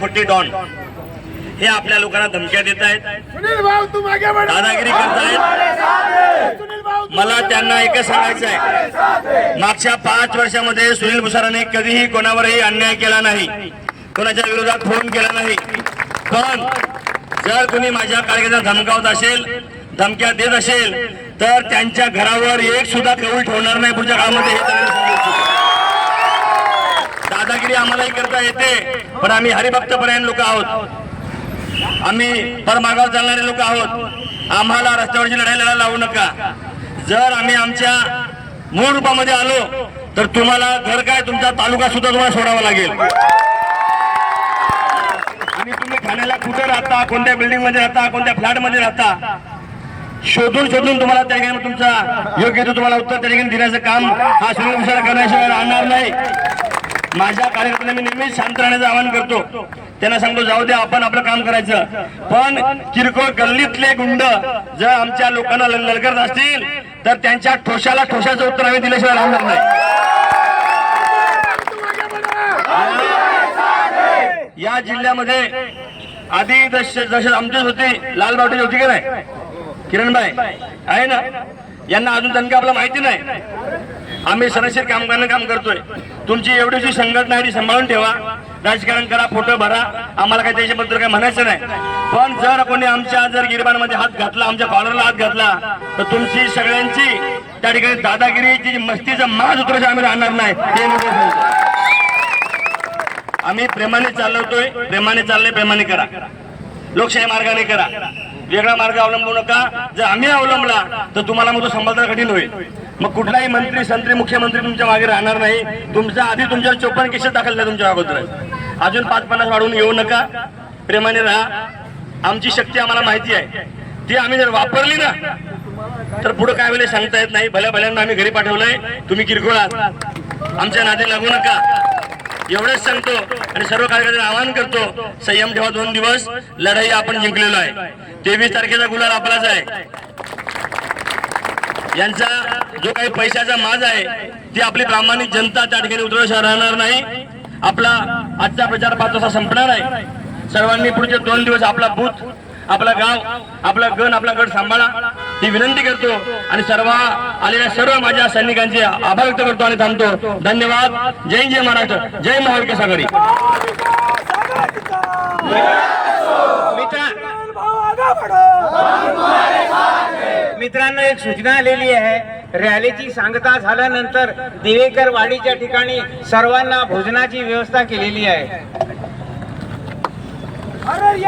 खोटे डॉन. हे आपल्या लोकांना धमक्या देत आहेत. दादागिरी करतायत. सुनील भाऊ तू मला त्यांना एकच सांगायचं आहे. मागच्या पाच वर्षामध्ये सुनील भुसाराने कधीही कोणावरही अन्याय केला नाही. कोणाच्या विरोधात फोन केला नाही. पण जर कुणी माझ्या कार्यकर्त्यांना धमकावत असेल धमक्या देत असेल तर त्यांच्या घरावर एक सुद्धा कौल ठेवणार नाही पुढच्या काळामध्ये कामगिरी आम्हालाही करता येते पण आम्ही हरिभक्तपरायण लोक आहोत. आम्ही परमागाव चालणारे लोक आहोत. आम्हाला रस्त्यावरची लढाई लढायला लावू नका. जर आम्ही आमच्या मूळ रूपामध्ये आलो तर तुम्हाला घर काय तुमचा तालुका सुद्धा तुम्हाला सोडावा लागेल. आणि तुम्ही ठाण्याला कुठे राहता कोणत्या बिल्डिंगमध्ये राहता कोणत्या फ्लॅटमध्ये राहता शोधून शोधून तुम्हाला त्या ठिकाणी तुमचा योग्य तो तुम्हाला उत्तर त्या ठिकाणी देण्याचं काम हा सर्व विचार करण्याशिवाय राहणार नाही. माझ्या कार्यकर्त्यांना मी नेहमीच शांत राहण्याचं आवाहन करतो. त्यांना सांगतो जाऊ दे आपण आपलं काम करायचं. पण किरकोळ गल्लीतले गुंड जर आमच्या लोकांना ल- असतील तर त्यांच्या ठोशाला ठोशाचं उत्तर आम्ही दिल्याशिवाय राहणार नाही. या जिल्ह्यामध्ये आधी जसे जसे आमचीच होती लाल बावटी होती की नाही? किरणबाई आहे ना? यांना अजून त्यांना आपलं माहिती नाही. आम्ही सनशीर कामगारनं काम करतोय. तुमची एवढीची संघटना आहे ती सांभाळून ठेवा. राजकारण करा फोटो भरा. आम्हाला काही त्याच्याबद्दल काही म्हणायचं नाही. पण जर कोणी आमच्या जर गिरबांमध्ये हात घातला आमच्या कॉलरला हात घातला तर तुमची सगळ्यांची त्या ठिकाणी दादागिरीची जी मस्तीचा माज उतरायचा आम्ही राहणार नाही ते आम्ही प्रेमाने चालवतोय प्रेमाने चालले प्रेमाने करा. लोकशाही मार्गाने करा. वेगळा मार्ग अवलंबू नका. जर आम्ही अवलंबला तर तुम्हाला मग तो सांभाळता कठीण होईल. मग कुठलाही मंत्री संत्री मुख्यमंत्री तुमच्या मागे राहणार नाही. तुमचा आधी तुमच्या चोपन्न केसेस दाखल झाल्या तुमच्या अगोदर. अजून पाच पन्नास वाढवून येऊ नका. प्रेमाने राहा. आमची शक्ती आम्हाला माहिती आहे. ती आम्ही जर वापरली ना तर पुढे काय वेळेला सांगता येत नाही. भल्या भल्यांना आम्ही घरी पाठवलंय. तुम्ही किरकोळ आहात. आमच्या नादी लागू नका. एवढंच सांगतो आणि सर्व कार्यकर्त्यांना आवाहन करतो संयम ठेवा दोन दिवस लढाई आपण जिंकलेलो आहे. तेवीस तारखेचा गुलाल आपलाच आहे. यांचा जो काही पैशाचा माज आहे ती आपली प्रामाणिक जनता त्या ठिकाणी उतरवशिवाय राहणार नाही. आपला आजचा प्रचार पाच वाजता संपणार आहे. सर्वांनी पुढचे दोन दिवस आपला बूथ आपला गाव आपला गण आपला गड सांभाळा. ही विनंती करतो आणि सर्व आलेल्या सर्व माझ्या सैनिकांचे आभार व्यक्त करतो आणि थांबतो. धन्यवाद. जय जय महाराष्ट्र. जय महाविकास आघाडी. मित्रांनो एक सूचना आलेली आहे. रॅलीची सांगता झाल्यानंतर दिवेकर वाडीच्या ठिकाणी सर्वांना भोजनाची व्यवस्था केलेली आहे. अरे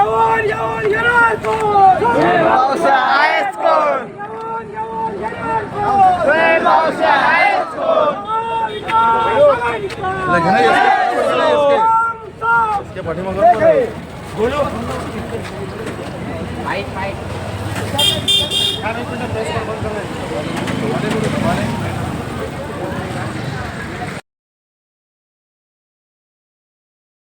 कोण बोलो